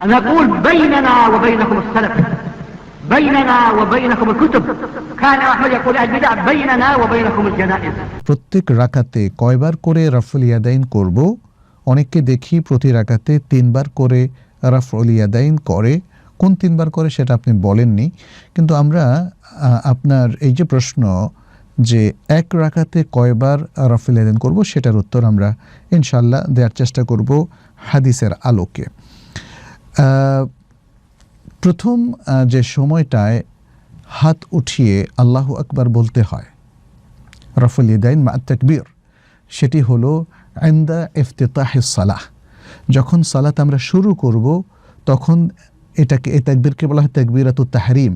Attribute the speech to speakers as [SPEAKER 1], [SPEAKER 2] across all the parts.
[SPEAKER 1] نقول بيننا وبينكم السلف بيننا وبينكم الكتب كان أحمد يقول البدع بيننا وبينكم الجنائز
[SPEAKER 2] প্রত্যেক রাকাতে কয়বার করে রাফুল ইয়াদাইন করব অনেককে দেখি প্রতি রাকাতে তিনবার করে রাফুল ইয়াদাইন করে কোন তিনবার করে সেটা আপনি বলেননি কিন্তু আমরা আহ, আপনার এই যে প্রশ্ন যে এক রাকাতে কয়বার রাফুল ইয়াদাইন করব সেটার উত্তর আমরা ইনশাল্লাহ দেওয়ার চেষ্টা করব হাদিসের আলোকে আহ, প্রথম যে সময়টায় হাত উঠিয়ে আল্লাহু আকবার বলতে হয়, রফুল ইদাইন মা তাকবীর, সেটি হলো আন্দা ইফতেতাহ সালাহ। যখন সালাত আমরা শুরু করব, তখন এটাকে, এই তাকবীরকে বলা হয় তাকবীরাতু তাহরিম।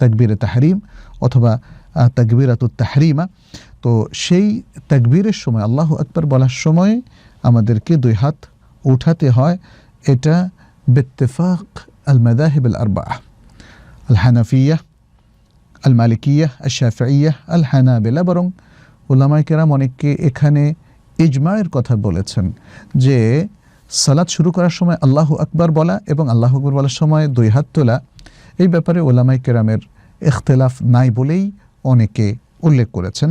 [SPEAKER 2] তাকবীরে তাহরিম অথবা তাকবীরাতু তাহরিমা। তো সেই তাকবীরের সময়, আল্লাহ আকবার বলার সময় আমাদেরকে দুই হাত উঠাতে হয়। এটা হানাফিয়া আল মালিকিয়া আল শাফিয়া আল হানাবেলা বরং ওলামাই কেরাম অনেককে এখানে ইজমায়ের কথা বলেছেন যে সালাত শুরু করার সময় আল্লাহ আকবার বলা এবং আল্লাহ আকবর বলার সময় দুই হাত তোলা এই ব্যাপারে ওলামাই কেরামের ইখতলাফ নাই বলেই অনেকে উল্লেখ করেছেন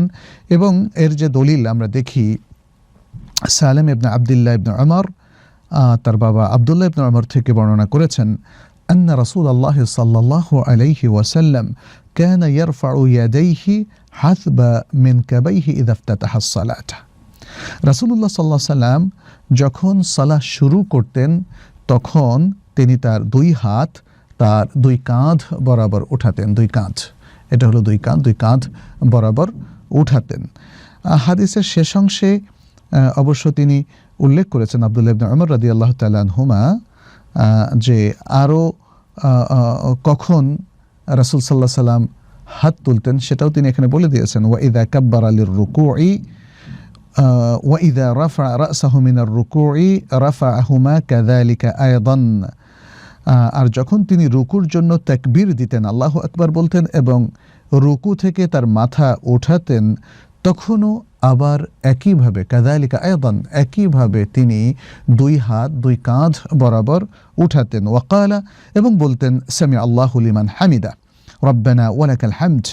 [SPEAKER 2] এবং এর যে দলিল আমরা দেখি সালেম ইবনে আবদুল্লাহ ইবনে আমর তার বাবা আবদুল্লাহ ইবনে আমর থেকে বর্ণনা করেছেন أن رسول الله صلى الله عليه وسلم كان يرفع يديه حسب منكبيه إذا افتتح الصلاة রাসূলুল্লাহ সাল্লাহ সাল্লাম যখন সালাহ শুরু করতেন তখন তিনি তার দুই হাত তার দুই কাঁধ বরাবর উঠাতেন দুই কাঁধ এটা হলো দুই কাঁধ দুই কাঁধ বরাবর উঠাতেন আহ, হাদিসের শেষ অংশে আহ, অবশ্য তিনি উল্লেখ করেছেন আবদুল্লাহ ইবনে আমর রাদি আল্লাহ তাল্লাহুমা যে আরও কখন রাসুল সাল্লাহ সাল্লাম হাত তুলতেন সেটাও তিনি এখানে বলে দিয়েছেন, ওয়া ইদা কাব্বার আলীর রুকু ই ওয়া ইদা রাফা রাসাহমিনার রুকু ই রাফা আহুমা কাদালিকা আয়দন আর যখন তিনি রুকুর জন্য তাকবীর দিতেন, আল্লাহ আকবার বলতেন এবং রুকু থেকে তার মাথা ওঠাতেন তখনও আবার একইভাবে কাদালিকা আয়দান একইভাবে তিনি দুই হাত, দুই কাঁধ বরাবর উঠাতেন। ওয়াকালা এবং বলতেন সামি আল্লাহ লিমান হামিদা। রব্বানা ওয়ালাকাল হামদ।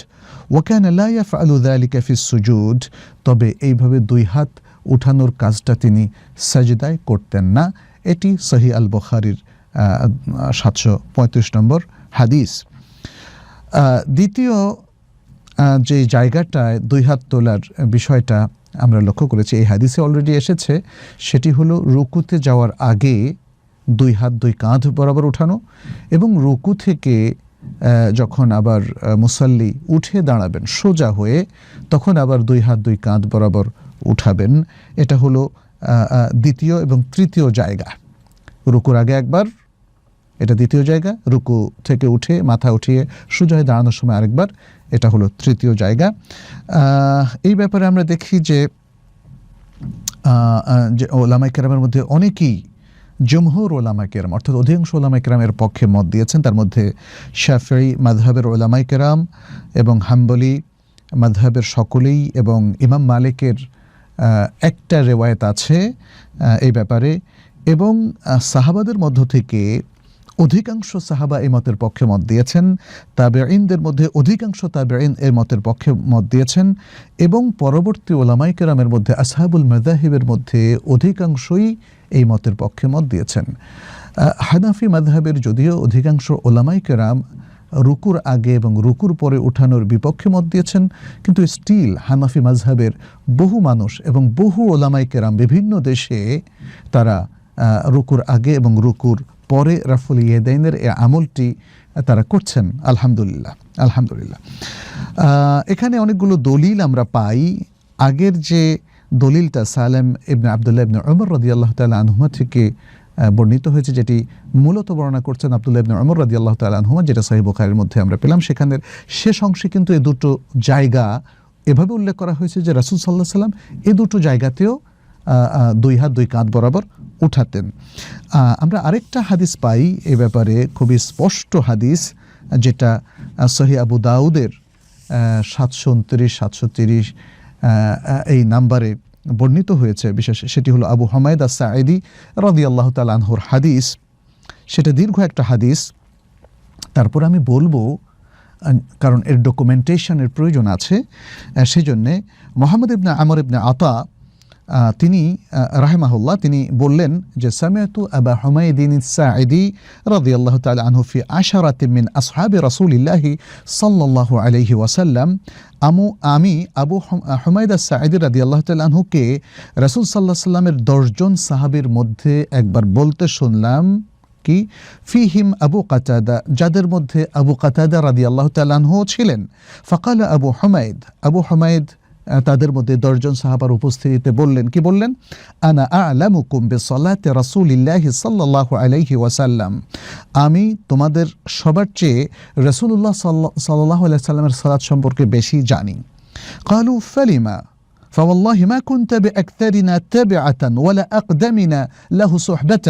[SPEAKER 2] ওয়াকান লা ইয়াফআলু যালিকা ফিস সুজুদ। তবে এইভাবে দুই হাত উঠানোর কাজটা তিনি সাজদায় করতেন না। এটি সহি আল বুখারীর সাতশো পঁয়ত্রিশ নম্বর হাদিস। দ্বিতীয় যে জায়গাটায় দুই হাত তোলার বিষয়টা আমরা লক্ষ্য করেছি, এই হাদিসে অলরেডি এসেছে, সেটি হলো রুকুতে যাওয়ার আগে দুই হাত, দুই কাঁধ বরাবর উঠানো এবং রুকু থেকে যখন আবার মুসাল্লি উঠে দাঁড়াবেন, সোজা হয়ে তখন আবার দুই হাত, দুই কাঁধ বরাবর উঠাবেন। এটা হলো দ্বিতীয় এবং তৃতীয় জায়গা। রুকুর আগে একবার এটা দ্বিতীয় জায়গা। রুকু থেকে উঠে, মাথা উঠিয়ে সোজা দাঁড়ানোর সময় আরেকবার। এটা হলো তৃতীয় জায়গা। এই ব্যাপারে আমরা দেখি যে যে ওলামাই কেরামের মধ্যে অনেকেই জমহুর ওলামাই কেরাম, অর্থাৎ অধিকাংশ ওলামাই কেরামের পক্ষে মত দিয়েছেন। তার মধ্যে শাফি মাধহাবের ওলামাই কেরাম এবং হাম্বলি মাধহাবের সকলেই এবং ইমাম মালিকের একটা রেওয়ায়ত আছে এই ব্যাপারে। এবং সাহাবাদের মধ্য থেকে অধিকাংশ সাহাবা এই মতের পক্ষে মত দিয়েছেন, তাবেঈনদের মধ্যে অধিকাংশ তাবেঈন এর মতের পক্ষে মত দিয়েছেন এবং পরবর্তী ওলামাই কেরামের মধ্যে, আসহাবুল মাদাহিবের মধ্যে অধিকাংশই এই মতের পক্ষে মত দিয়েছেন। হানাফি মাযহাবের যদিও অধিকাংশ ওলামাই কেরাম রুকুর আগে এবং রুকুর পরে উঠানোর বিপক্ষে মত দিয়েছেন, কিন্তু স্টিল হানাফি মাযহাবের বহু মানুষ এবং বহু ওলামাই কেরাম বিভিন্ন দেশে তারা রুকুর আগে এবং রুকুর পরে রাফুল ইয়েদাইনের এই আমলটি তারা করছেন, আলহামদুলিল্লাহ আলহামদুলিল্লাহ। এখানে অনেকগুলো দলিল আমরা পাই। আগের যে দলিলটা সালেম ইবনে আবদুল্লাহ ইবনে ওমর রদি আল্লাহ তালা আনহুমা থেকে বর্ণিত হয়েছে, যেটি মূলত বর্ণনা করছেন আবদুল্লাহ ইবনে ওমর রদি আল্লাহ তালা আনহুমা, যেটা সহি বুখারের মধ্যে আমরা পেলাম। সেখানের শেষ অংশে কিন্তু এই দুটো জায়গা এভাবে উল্লেখ করা হয়েছে যে রাসুল সাল্লাহ সাল্লাম এই দুটো জায়গাতেও দুই হাত দুই কাঁধ বরাবর উঠাতেন। আমরা আরেকটা হাদিস পাই এ ব্যাপারে খুবই স্পষ্ট হাদিস যেটা সহি আবু দাউদের সাতশো উনত্রিশ সাতশো তিরিশ এই নাম্বারে বর্ণিত হয়েছে। বিশেষ সেটি হলো আবু হামায়দ আস সাঈদি রাদি আল্লাহ তাল আনহুর হাদিস। সেটা দীর্ঘ একটা হাদিস। তারপর আমি বলব কারণ এর ডকুমেন্টেশনের প্রয়োজন আছে। আহ, সেই জন্যে মোহাম্মদ ইবনে আমর ইবনে আতা তিনি রাহেমাহুল্লাহ, তিনি বললেন যে সামিয়াতু আবা হুমায়দিন সাঈদি রাদিয়াল্লাহু তাআলা আনহু ফি আশারাতি মিন আসহাবি রাসূলিল্লাহি সাল্লাল্লাহু আলাইহি ওয়াসাল্লাম। আমু, আমি আবু হুম- হুমায়দা সাঈদি রাদিয়াল্লাহু তাআলা আনহুকে রাসূল আলাইহি সাল্লামের দশজন সাহাবীর মধ্যে একবার বলতে শুনলাম কি, ফিহিম আবু কাতাদা, যাদের মধ্যে আবু কাতাদা রাদি আল্লাহ তালানহ ছিলেন। ফকাল আবু হুমায়দ আবু হুমায়দ তাদের মধ্যে দশজন সাহাবার উপস্থিতিতে বললেন কি বললেন আনা আলামুকুম বিসলাতে রাসূলিল্লাহি সাল্লাল্লাহু আলাইহি ওয়াসাল্লাম আমি তোমাদের সবার চেয়ে রাসূলুল্লাহ সাল্লাল্লাহু আলাইহি সাল্লামের সালাত সম্পর্কে বেশি জানি قالوا فلما فوالله ما كنت بأكثرنا تبعة ولا أقدمنا له صحبة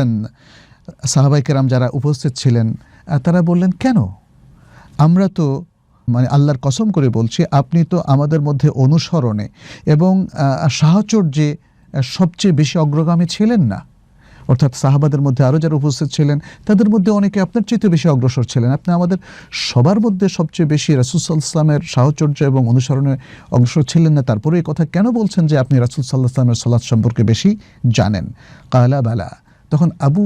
[SPEAKER 2] সাহাবাই কেরাম যারা উপস্থিত ছিলেন আহ, তারা বললেন কেন আমরা তো মানে আল্লাহর কসম করে বলছি, আপনি তো আমাদের মধ্যে অনুসরণে এবং সাহচর্যে সবচেয়ে বেশি অগ্রগামী ছিলেন না। অর্থাৎ সাহাবাদের মধ্যে আরও যারা উপস্থিত ছিলেন, তাদের মধ্যে অনেকে আপনার চেয়ে বেশি অগ্রসর ছিলেন। আপনি আমাদের সবার মধ্যে সবচেয়ে বেশি রাসুল ইসলামের সাহচর্য এবং অনুসরণে অগ্রসর ছিলেন না, তারপরে এই কথা কেন বলছেন যে আপনি রাসুল সাল্লাহ ইসলামের সালাদ সম্পর্কে বেশি জানেন? কালা বালা। তখন আবু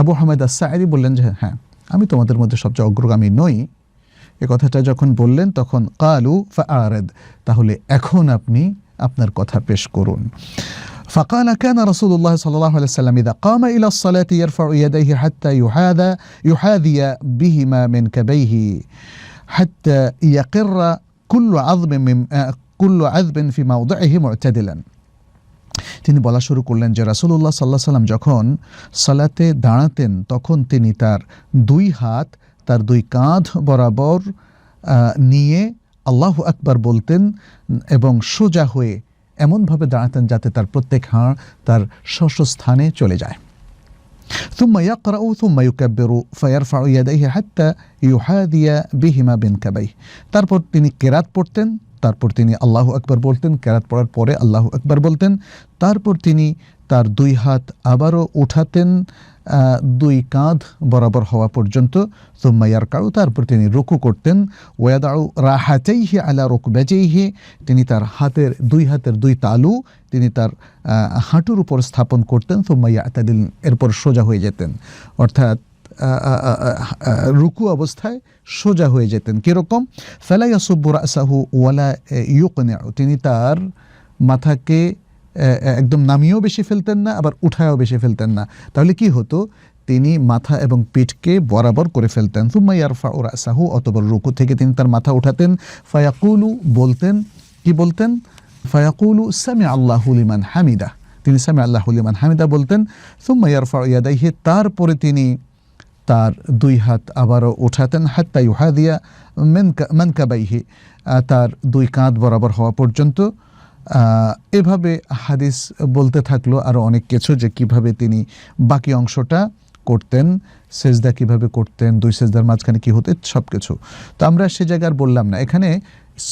[SPEAKER 2] আবু হামেদ সাঈদি বললেন যে হ্যাঁ আমি তোমাদের মধ্যে সবচেয়ে অগ্রগামী নই। এ কথাটা যখন বললেন তখন কালু ফাআরেদ তাহলে এখন আপনি আপনার কথা পেশ করুন فقال كان رسول الله صلى الله عليه وسلم إذا قام إلى الصلاة يرفع يديه حتى يحاذى يحاذي بهما من كبيه حتى يقر كل عظم من آه، كل عذب في موضعه معتدلا তিনি বলা শুরু করলেন যে রাসূলুল্লাহ সাল্লাহ সাল্লাম যখন সালাতে দাঁড়াতেন তখন তিনি তার দুই হাত তার দুই কাঁধ বরাবর আহ, নিয়ে আল্লাহ আকবার বলতেন এবং সোজা হয়ে এমনভাবে দাঁড়াতেন যাতে তার প্রত্যেক হাড় তার শস্য স্থানে চলে যায় ثم يقرأ ثم يكبر فيرفع يديه حتى يحاذي بهما بنكبيه তারপর তিনি কেরাত পড়তেন তারপর তিনি আল্লাহ আকবার বলতেন কেরাত পড়ার পরে আল্লাহ আকবার বলতেন তারপর তিনি তার দুই হাত আবারও উঠাতেন আহ, দুই কাঁধ বরাবর হওয়া পর্যন্ত সুম্মাইয়ার কাউ তারপর তিনি রুকু করতেন। ওয়াদাউ রাহাতেইহি আলা রুকবেজেইহি, তিনি তার হাতের দুই হাতের দুই তালু তিনি তার হাঁটুর উপর স্থাপন করতেন সুম্মাইয়া আতাদিল এরপর সোজা হয়ে যেতেন। অর্থাৎ রুকু অবস্থায় সোজা হয়ে যেতেন। কীরকম? ফেলাই সুব্বুর আসাহু ওয়ালা ইউকনেও তিনি তার মাথাকে একদম নামিয়েও বেশি ফেলতেন না, আবার উঠায়ও বেশি ফেলতেন না। তাহলে কি হতো? তিনি মাথা এবং পিঠকে বরাবর করে ফেলতেন। সুম্মা ইয়ারফা ওরা সাহু অতবর রুকু থেকে তিনি তার মাথা উঠাতেন। ফায়াকুলু বলতেন, কি বলতেন? ফায়াকুলু সামি আল্লাহুলিমান হামিদা। তিনি সামি আল্লাহুলিমান হামিদা বলতেন। সুম্মা ইয়ারফা ইয়াদাইহি, তারপরে তিনি তার দুই হাত আবারও উঠাতেন। হাত্তা ইউহাদিয়া মেনকাবাইহি তার দুই কাঁধ বরাবর হওয়া পর্যন্ত। এভাবে হাদিস বলতে থাকল আরও অনেক কিছু যে কীভাবে তিনি বাকি অংশটা করতেন, সেজদা কীভাবে করতেন, দুই সেজদার মাঝখানে কি হতে সব কিছু তো আমরা সে জায়গার বললাম না। এখানে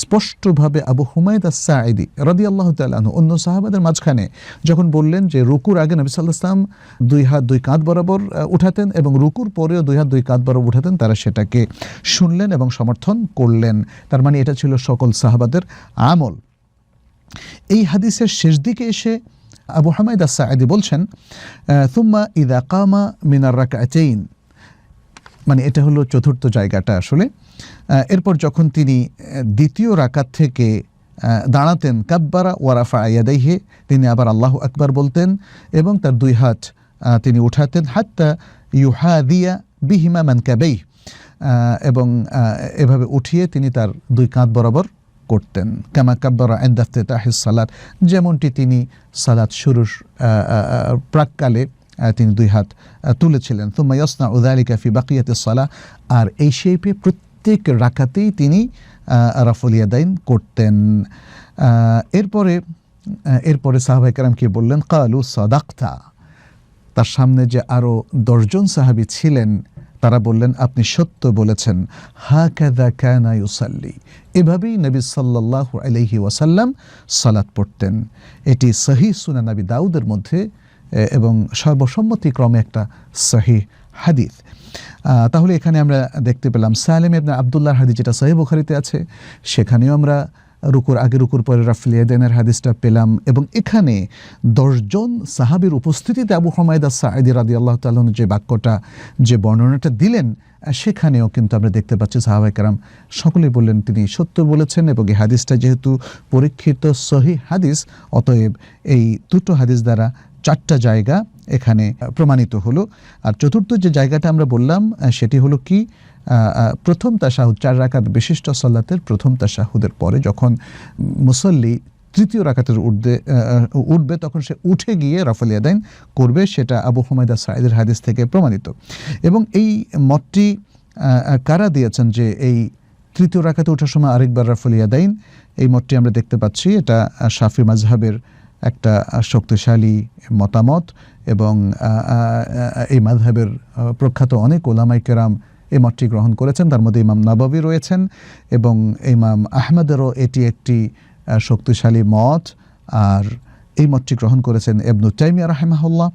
[SPEAKER 2] স্পষ্টভাবে আবু হুমায়দ সাঈদি রদি আল্লাহ তালু অন্য সাহাবাদের মাঝখানে যখন বললেন যে রুকুর আগে নবী সাল্লাহ ইসলাম দুই হাত, দুই কাঁধ বরাবর উঠাতেন এবং রুকুর পরেও দুই হাত, দুই কাঁধ বরাবর উঠাতেন, তারা সেটাকে শুনলেন এবং সমর্থন করলেন। তার মানে এটা ছিল সকল সাহাবাদের আমল। এই হাদিসের শেষ দিকে এসে আবু হামাইদ সাঈদি বলছেন তুম্মা ইদা কামা মিনার রাকাতাইন মানে এটা হলো চতুর্থ জায়গাটা আসলে। এরপর যখন তিনি দ্বিতীয় রাকাত থেকে দাঁড়াতেন, কাব্বারা ওয়ারাফা আয়াদাইহে তিনি আবার আল্লাহ আকবার বলতেন এবং তার দুই হাত তিনি উঠাতেন, হাত্তা ইউহাদিয়া বিহিমা মানকাবেই এবং এভাবে উঠিয়ে তিনি তার দুই কাঁধ বরাবর করতেন। কামা কাব্বারা এন্দাফতে তাহিস সালাত, যেমনটি তিনি সালাত শুরুর প্রাককালে তিনি দুই হাত তুলেছিলেন। তুম্মা ইয়াসনা উদালিকা ফি বাকিয়াতে সালা, আর এই শেপে প্রত্যেক রাখাতেই তিনি রাফলিয়াদাইন করতেন। এরপরে এরপরে সাহাবাই কারাম কি বললেন? কালু সদাক্তা, তার সামনে যে আরও দশজন সাহাবি ছিলেন তারা বললেন, আপনি সত্য বলেছেন। হা কাদা কানা ইউসাল্লি। এভাবেই নবী সাল্লাল্লাহু আলাইহি ওয়াসাল্লাম সালাত পড়তেন। এটি সহি সুনা নবী দাউদের মধ্যে এবং সর্বসম্মতিক্রমে একটা সহি হাদিস। তাহলে এখানে আমরা দেখতে পেলাম সালেম ইবনে আবদুল্লাহ হাদিস যেটা সহি বুখারিতে আছে, সেখানেও আমরা রুকুর আগে, রুকুর পরে রাফলিয়াদেনের হাদিসটা পেলাম এবং এখানে দশজন সাহাবীর উপস্থিতিতে আবু হমায়দা সাঈদি রাদি আল্লাহ তালন যে বাক্যটা, যে বর্ণনাটা দিলেন, সেখানেও কিন্তু আমরা দেখতে পাচ্ছি সাহাবাই কারাম সকলেই বললেন, তিনি সত্য বলেছেন এবং এই হাদিসটা যেহেতু পরীক্ষিত সহি হাদিস, অতএব এই দুটো হাদিস দ্বারা চারটা জায়গা এখানে প্রমাণিত হলো। আর চতুর্থ যে জায়গাটা আমরা বললাম, সেটি হলো কি? প্রথম তাশাহুদ চার রাকাত বিশিষ্ট সাল্লাতের প্রথম তাশাহুদের পরে যখন মুসল্লি তৃতীয় রাকাতের উঠবে উঠবে তখন সে উঠে গিয়ে রাফাল ইয়াদাইন করবে সেটা আবু হুমায়দা সাইদের হাদিস থেকে প্রমাণিত। এবং এই মতটি কারা দিয়েছেন যে এই তৃতীয় রাকাতে ওঠার সময় আরেকবার রাফাল ইয়াদাইন এই মতটি আমরা দেখতে পাচ্ছি। এটা শাফি মাজহাবের একটা শক্তিশালী মতামত এবং এই মাযহাবের আহ, প্রখ্যাত অনেক ওলামাই কেরাম এই মতটি গ্রহণ করেছেন। তার মধ্যে ইমাম নবাবী রয়েছেন এবং ইমাম আহমেদেরও এটি একটি শক্তিশালী মত আর এই মতটি গ্রহণ করেছেন এবনু তাইমিয়া রাহেমাহুল্লাহ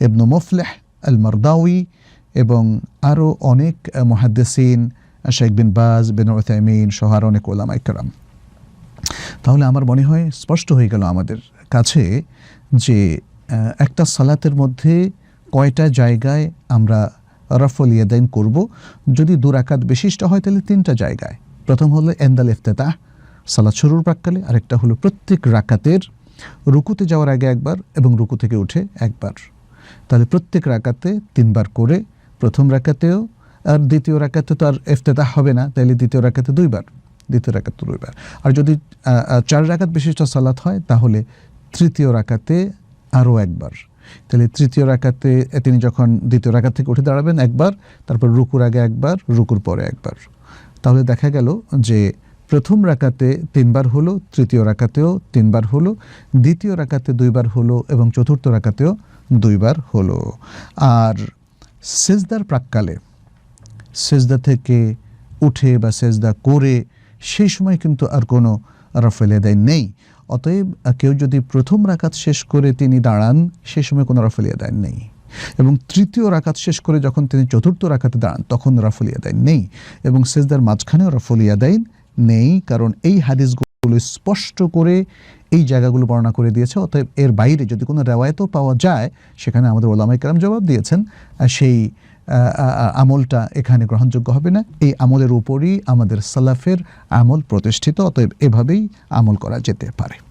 [SPEAKER 2] এবনু মুফলেহ আল মারদাউই এবং আরও অনেক মুহাদ্দিসিন শেখ বিন বাজ, বিন উথাইমিন সহার অনেক ওলামাই কেরাম তাহলে আমার মনে হয় স্পষ্ট হয়ে গেল আমাদের কাছে যে একটা সালাতের মধ্যে কয়টা জায়গায় আমরা রফল ইয়াদাইন করব। যদি দুরাকাত বিশিষ্ট হয়, তাহলে তিনটা জায়গায়। প্রথম হলো এন্দাল ইফতেতাহ সালাত শুরুর প্রাককালে। আরেকটা হলো প্রত্যেক রাকাতের রুকুতে যাওয়ার আগে একবার এবং রুকু থেকে উঠে একবার। তাহলে প্রত্যেক রাকাতে তিনবার করে প্রথম রাকাতেও, আর দ্বিতীয় রাকাতে তো আর ইফতেতাহ হবে না, তাহলে দ্বিতীয় রাকাতে দুইবার, দ্বিতীয় রাকাত দুইবার। আর যদি চার রাকাত বিশিষ্ট সালাত হয়, তাহলে তৃতীয় রাকাতে আরও একবার। তাহলে তৃতীয় রাকাতে, তিনি যখন দ্বিতীয় রাকাত থেকে উঠে দাঁড়াবেন একবার, তারপর রুকুর আগে একবার, রুকুর পরে একবার। তাহলে দেখা গেল যে প্রথম রাকাতে তিনবার হলো, তৃতীয় রাকাতেও তিনবার হলো, দ্বিতীয় রাকাতে দুইবার হলো এবং চতুর্থ রাকাতেও দুইবার হলো। আর সেজদার প্রাককালে, সেজদা থেকে উঠে বা সেজদা করে সেই সময় কিন্তু আর কোনো রফেল এদায় নেই। অতএব কেউ যদি প্রথম রাকাত শেষ করে তিনি দাঁড়ান সেই সময় কোনো রফেল এদায় নেই। এবং তৃতীয় রাকাত শেষ করে যখন তিনি চতুর্থ রাকাতে দাঁড়ান, তখন রাফলিয়া ইয়াদাইন নেই এবং সেজদার মাঝখানেও রফল ইয়াদাইন নেই, কারণ এই হাদিসগুলো স্পষ্ট করে এই জায়গাগুলো বর্ণনা করে দিয়েছে। অতএব এর বাইরে যদি কোনো রেওয়ায়তও পাওয়া যায়, সেখানে আমাদের ওলামাই জবাব দিয়েছেন সেই আমলটা এখানে গ্রহণযোগ্য হবে না। এই আমলের উপরই আমাদের সালাফের আমল প্রতিষ্ঠিত, অতএব এভাবেই আমল করা যেতে পারে।